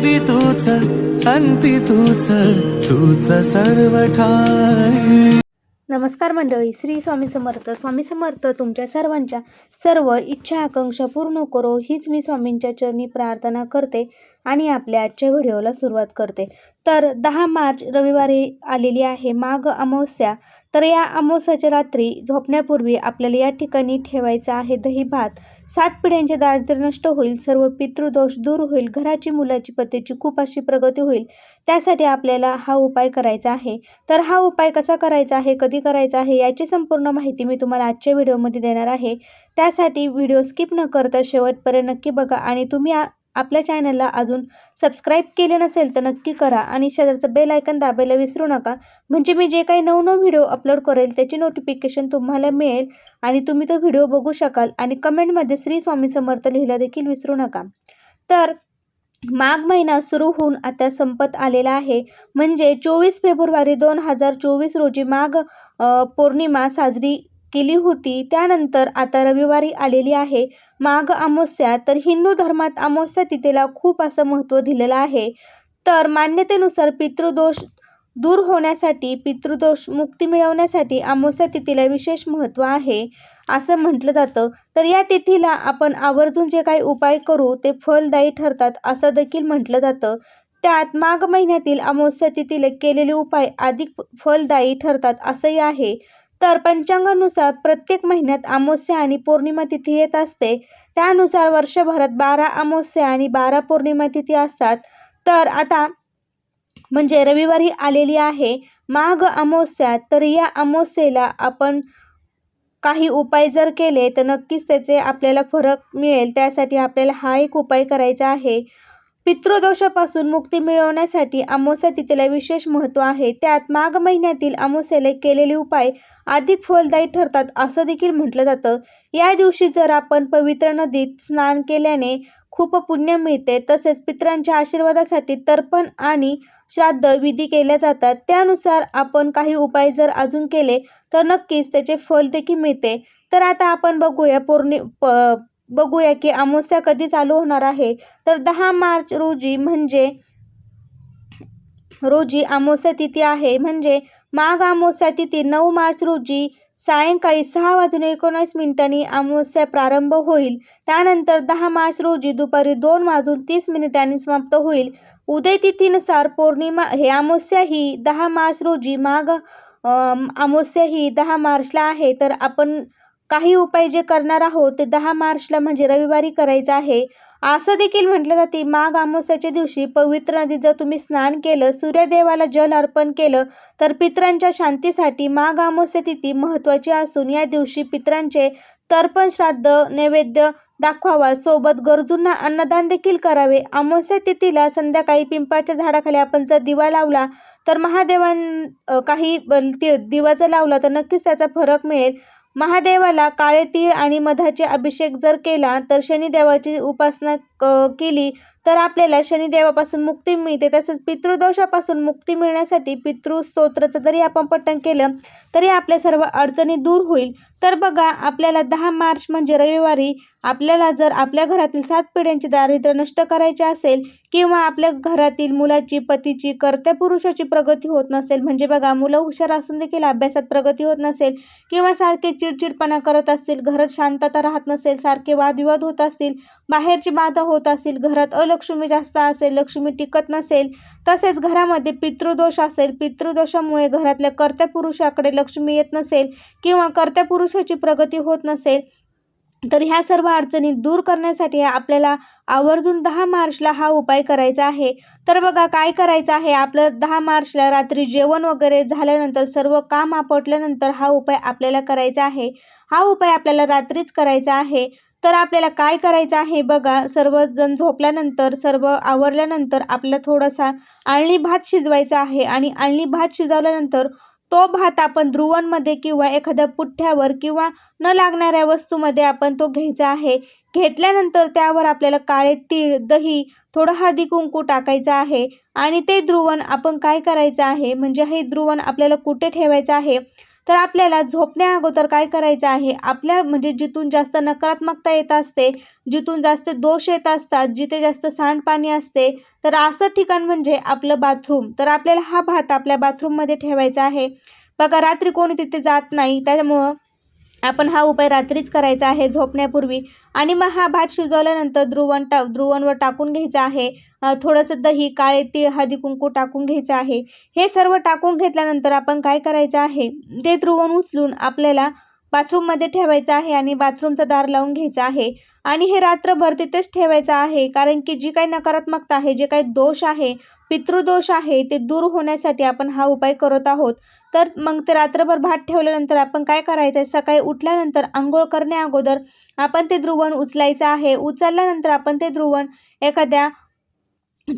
आधी तूच अंती तूच तूच सर्व ठाई नमस्कार मंडळी श्री स्वामी समर्थ. स्वामी समर्थ तुमच्या सर्वांच्या सर्व इच्छा आकांक्षा पूर्ण करो. हीच मी स्वामींच्या चरणी प्रार्थना करते. आणि आपल्या आजच्या व्हिडिओला सुरुवात करते. तर दहा मार्च रविवारी आलेली आहे माघ अमावस्या. तर या अमावस्याच्या रात्री झोपण्यापूर्वी आपल्याला या ठिकाणी ठेवायचं आहे दही भात. सात पिढ्यांचे दारिद्र्य नष्ट होईल सर्व पितृदोष दूर होईल घराची मुलाची पतीची खूप अशी प्रगती होईल. त्यासाठी आपल्याला हा उपाय करायचा आहे. तर हा उपाय कसा करायचा आहे कधी करायचा आहे याची संपूर्ण माहिती मी तुम्हाला आजच्या व्हिडिओमध्ये देणार आहे. त्यासाठी व्हिडिओ स्किप न करता शेवटपर्यंत नक्की बघा आणि तुम्ही आ- आपल्या चॅनलला अजून सबस्क्राईब केले नसेल तर नक्की करा आणि शेजारचं बेल आयकन दाबायला विसरू नका. म्हणजे मी जे काही नवनव व्हिडिओ अपलोड करेल त्याची नोटिफिकेशन तुम्हाला मिळेल आणि तुम्ही तो व्हिडिओ बघू शकाल आणि कमेंटमध्ये श्री स्वामी समर्थ लिहिलं देखील विसरू नका. तर माघ महिना सुरू होऊन आता संपत आलेला आहे. म्हणजे चोवीस फेब्रुवारी दोन हजार चोवीस रोजी माघ पौर्णिमा साजरी केली होती. त्यानंतर आता रविवारी आलेली आहे. माघ अमावस्या तर हिंदू धर्मात अमावस्या तिथेला खूप असं महत्त्व दिलेलं आहे. तर मान्यतेनुसार पितृदोष दूर होण्यासाठी पितृदोष मुक्ती मिळवण्यासाठी अमावस्या तिथीला विशेष महत्त्व आहे असं म्हटलं जातं. तर या तिथीला आपण आवर्जून जे काही उपाय करू ते फलदायी ठरतात असं देखील म्हटलं जातं. त्यात माघ महिन्यातील अमावस्या तिथीला केलेले उपाय अधिक फलदायी ठरतात असंही आहे. तर पंचांगानुसार प्रत्येक महिन्यात अमावस्या आणि पौर्णिमा तिथी येत असते. त्यानुसार वर्षभरात बारा अमावस्या आणि बारा पौर्णिमा तिथी असतात. तर आता म्हणजे रविवारी आलेली आहे. माघ अमावस्या तर या अमावस्येला आपण काही उपाय जर केले तर नक्कीच त्याचे आपल्याला फरक मिळेल. त्यासाठी आपल्याला हा एक उपाय करायचा आहे. पितृदोषापासून मुक्ती मिळवण्यासाठी अमावस्या तिथीला विशेष महत्त्व आहे. त्यात माघ महिन्यातील अमावस्येला केलेले उपाय अधिक फलदायी ठरतात असं देखील म्हटलं जातं. या दिवशी जर आपण पवित्र नदीत स्नान केल्याने खूप पुण्य मिळते तसेच पितरांच्या आशीर्वादासाठी तर्पण आणि श्राद्ध विधी केल्या जातात. त्यानुसार आपण काही उपाय जर अजून केले तर नक्कीच त्याचे फल देखील मिळते. तर आता आपण बघूया पौर्णि प बघूया की अमावस्या कधी चालू होणार आहे. तर दहा मार्च रोजी म्हणजे रोजी अमावस्या तिथी आहे. म्हणजे माघ अमावस्या तिथी नऊ मार्च रोजी सायंकाळी सहा वाजून एकोणीस मिनिटांनी अमावस्या प्रारंभ होईल. त्यानंतर दहा मार्च रोजी दुपारी दोन वाजून तीस मिनिटांनी समाप्त होईल. उदय तिथीनुसार पौर्णिमा हे अमावस्या ही दहा मार्च रोजी माघ अमावस्या ही दहा मार्चला आहे. तर आपण काही उपाय जे करणार आहोत ते दहा मार्चला म्हणजे रविवारी करायचं आहे. असं देखील म्हटलं जाते माघ अमावस्याच्या दिवशी पवित्र नदीत जर तुम्ही स्नान केलं सूर्यदेवाला जल अर्पण केलं तर पितरांच्या शांतीसाठी माघ अमावस्या तिथी महत्त्वाची असून या दिवशी पितरांचे तर्पण श्राद्ध नैवेद्य दाखवावा. सोबत गरजूंना अन्नदान देखील करावे. अमावस्या तिथीला संध्याकाळी पिंपळाच्या झाडाखाली आपण जर दिवा लावला तर महादेवां काही ब- दिवा जर लावला तर नक्कीच त्याचा फरक मिळेल. महादेवाला काळे तीळ आणि मधाचे अभिषेक जर केला तर शनिदेवाची उपासना केली तर आपल्याला शनिदेवापासून मुक्ती मिळते. तसेच पितृदोषापासून मुक्ती मिळण्यासाठी पितृस्तोत्राचं जरी आपण पठण केलं तरी आपल्या सर्व अडचणी दूर होईल. तर बघा आपल्याला दहा मार्च म्हणजे रविवारी आपल्याला जर आपल्या घरातील सात पिढ्यांचे दारिद्र्य नष्ट करायचे असेल किंवा आपल्या घरातील मुलाची पतीची कर्त्या पुरुषाची प्रगती होत नसेल म्हणजे बघा मुलं हुशार असून देखील अभ्यासात प्रगती होत नसेल किंवा सारखे चिडचिडपणा करत असतील घरात शांतता राहत नसेल सारखे वादविवाद होत असतील बाहेरची बाधा होत असतील घरात अलक्ष्मी जास्त असेल लक्ष्मी टिकत नसेल तसेच घरामध्ये पितृदोष असेल पितृदोषामुळे घरातल्या कर्त्या पुरुषाकडे लक्ष्मी येत नसेल किंवा कर्त्या पुरुषाची प्रगती होत नसेल तर ह्या सर्व अडचणी दूर करण्यासाठी आपल्याला आवर्जून दहा मार्चला हा उपाय करायचा आहे. तर बघा काय करायचं आहे? आपलं दहा मार्चला रात्री जेवण वगैरे झाल्यानंतर सर्व काम आपटल्यानंतर हा उपाय आपल्याला करायचा आहे. हा उपाय आपल्याला रात्रीच करायचा आहे. तर आपल्याला काय करायचं आहे? बघा सर्वजण झोपल्यानंतर सर्व आवरल्यानंतर आपल्याला थोडासा आळणी भात शिजवायचा आहे आणि आळणी भात शिजवल्यानंतर तो भात आपण ध्रुवांमध्ये किंवा एखाद्या पुठ्ठ्यावर किंवा न लागणाऱ्या वस्तूमध्ये आपण तो घ्यायचा आहे. घेतल्यानंतर त्यावर आपल्याला काळे तीळ दही थोडं हळदी कुंकू टाकायचं आहे. आणि ते द्रुवण आपण काय करायचं आहे? म्हणजे हे द्रुवण आपल्याला कुठे ठेवायचं आहे? तर आपल्याला झोपण्या अगोदर काय करायचं आहे? आपल्या म्हणजे जिथून जास्त नकारात्मकता येत असते जिथून जास्त दोष येत असतात जिथे जास्त सांडपाणी असते तर असं ठिकाण म्हणजे आपलं बाथरूम. तर आपल्याला हा भात आपल्या बाथरूममध्ये ठेवायचा आहे. बघा रात्री कोणी तिथे जात नाही त्याच्यामुळं आपण हा उपाय रात्रीच करायचा आहे झोपण्यापूर्वी. आणि मग हा भात शिजवल्यानंतर द्रुवण टा द्रुवणवर टाकून घ्यायचा आहे. थोडंसं दही काळे तीळ हळदी कुंकू टाकून घ्यायचं आहे. हे सर्व टाकून घेतल्यानंतर आपण काय करायचं आहे? ते द्रुवण उचलून आपल्याला बाथरूममध्ये ठेवायचं आहे आणि बाथरूमचं दार लावून घ्यायचं आहे. आणि हे रात्रभर तिथेच ठेवायचं आहे. कारण की जी काही नकारात्मकता आहे जे काही दोष आहे पितृदोष आहे ते दूर होण्यासाठी आपण हा उपाय करत आहोत. तर मग ते रात्रभर भात ठेवल्यानंतर आपण काय करायचं? आहे सकाळी उठल्यानंतर आंघोळ करण्या अगोदर आपण ते ध्रुवण उचलायचं आहे. उचलल्यानंतर आपण ते ध्रुवण एखाद्या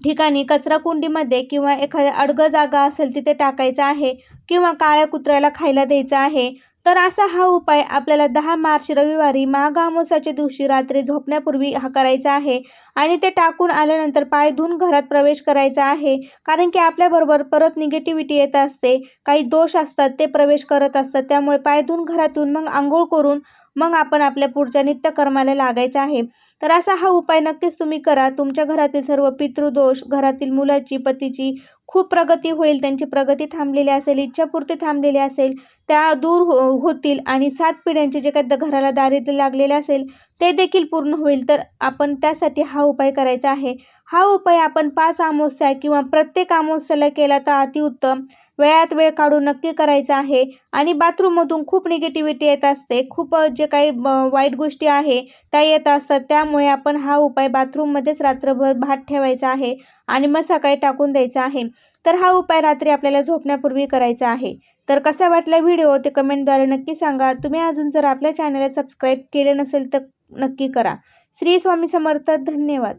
ठिकाणी कचरा कुंडीमध्ये किंवा एखाद्या अडगं जागा असेल तिथे टाकायचं आहे किंवा काळ्या कुत्र्याला खायला द्यायचं आहे. तर असा हा उपाय आपल्याला दहा मार्च रविवारी माघ अमावस्याच्या दिवशी रात्री झोपण्यापूर्वी हा करायचा आहे. आणि ते टाकून आल्यानंतर पाय धुवून घरात प्रवेश करायचा आहे. कारण की आपल्याबरोबर परत निगेटिव्हिटी येत असते. काही दोष असतात ते प्रवेश करत असतात. त्यामुळे पाय धुवून घरातून मग आंघोळ करून मग आपण आपल्या पुढच्या नित्यकर्माला लागायचं आहे. तर असा हा उपाय नक्कीच तुम्ही करा. तुमच्या घरातील सर्व पितृदोष घरातील मुलाची पतीची खूप प्रगती होईल. त्यांची प्रगती थांबलेली असेल इच्छापूर्ती थांबलेली असेल त्या दूर हो होतील आणि सात पिढ्यांचे जे काही घराला दारिद्र्य लागलेले असेल ते देखील पूर्ण होईल. तर आपण त्यासाठी हा उपाय करायचा आहे. हा उपाय आपण पाच अमावस्या किंवा प्रत्येक अमावस्याला केला तर अतिउत्तम. वेळात वेळ काढून नक्की करायचा आहे आणि बाथरूममधून खूप निगेटिव्हिटी येत असते. खूप जे काही वाईट गोष्टी आहे त्या येत असतात. त्यामुळे आपण हा उपाय बाथरूममध्येच रात्रभर भात ठेवायचा आहे आणि मग सकाळी टाकून द्यायचा आहे. तर हा उपाय रात्री आपल्याला झोपण्यापूर्वी करायचा आहे. तर कसा वाटला व्हिडिओ ते कमेंटद्वारे नक्की सांगा. तुम्ही अजून जर आपल्या चॅनलला सबस्क्राईब केले नसेल तर नक्की करा. श्री स्वामी समर्थ. धन्यवाद.